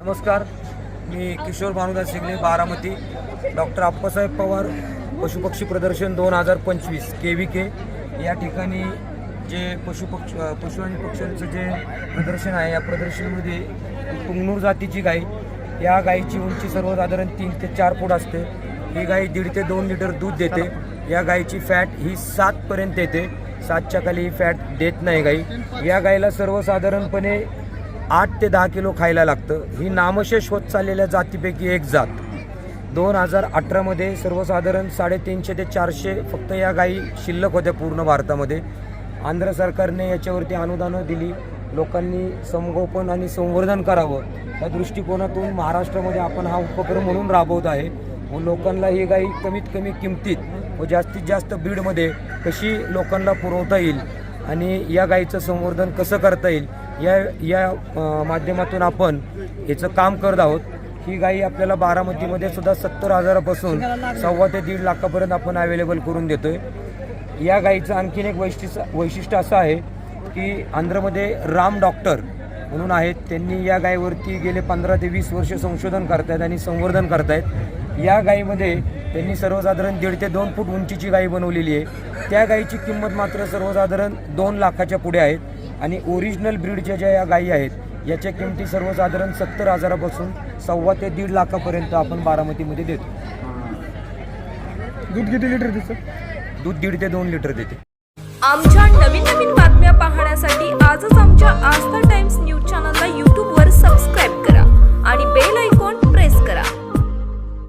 नमस्कार मी किशोर भानुदास शिंगणे बारामती. डॉक्टर आप्पासाहेब पवार पशुपक्षी प्रदर्शन दोन हजार पंचवीस के व्ही के. या ठिकाणी जे पशुपक्ष पशु आणि पक्ष्यांचं जे प्रदर्शन आहे या प्रदर्शनामध्ये पुंगनूर जातीची गाय या गायीची उंची सर्वसाधारण तीन ते चार फूट असते. ही गाय दीड ते दोन लिटर दूध देते. या गायीची फॅट ही सातपर्यंत येते. सातच्या खाली ही फॅट देत नाही गाई. या गायीला सर्वसाधारणपणे आठ ते दहा किलो खायला लागतं. ही नामशेष होत चाललेल्या जातीपैकी एक जात. दोन हजार अठरामध्ये सर्वसाधारण साडेतीनशे ते चारशे फक्त या गायी शिल्लक होत्या पूर्ण भारतामध्ये. आंध्र सरकारने याच्यावरती अनुदानं दिली. लोकांनी संगोपन आणि संवर्धन करावं. या दृष्टिकोनातून महाराष्ट्रामध्ये आपण हा उपक्रम म्हणून राबवत आहे. व लोकांना ही गाई कमीत कमी किमतीत व जास्तीत जास्त बीडमध्ये कशी लोकांना पुरवता येईल आणि या गाईचं संवर्धन कसं करता येईल या या माध्यमातून आपण याचं काम करत आहोत. ही गाई आपल्याला बारामतीमध्ये सुद्धा सत्तर हजारापासून सव्वा ते दीड लाखापर्यंत आपण अवेलेबल करून देतोय. या गाईचं आणखीन एक वैशिष्ट्य वैशिष्ट्य असं आहे की आंध्रमध्ये राम डॉक्टर म्हणून आहेत. त्यांनी या गायीवरती गेले पंधरा ते वीस वर्ष संशोधन करतायत आणि संवर्धन करतायत. या गायीमध्ये त्यांनी सर्वसाधारण दीड ते दोन फूट उंचीची गाई बनवलेली आहे. त्या गायीची किंमत मात्र सर्वसाधारण दोन लाखाच्या पुढे आहेत आणि ओरिजिनल ब्रीडच्या ज्या या गायी आहेत याच्या किमती सर्वसाधारण सत्तर हजारापासून सव्वा ते दीड लाखापर्यंत आपण बारामतीमध्ये देतो. दूध किती लिटर तिचं दूध दीड ते दोन लिटर देते. आमच्या नवीन नवीन बातम्या पाहण्यासाठी आजच आमच्या आस्था टाइम्स न्यूज चॅनलला यूट्यूबवर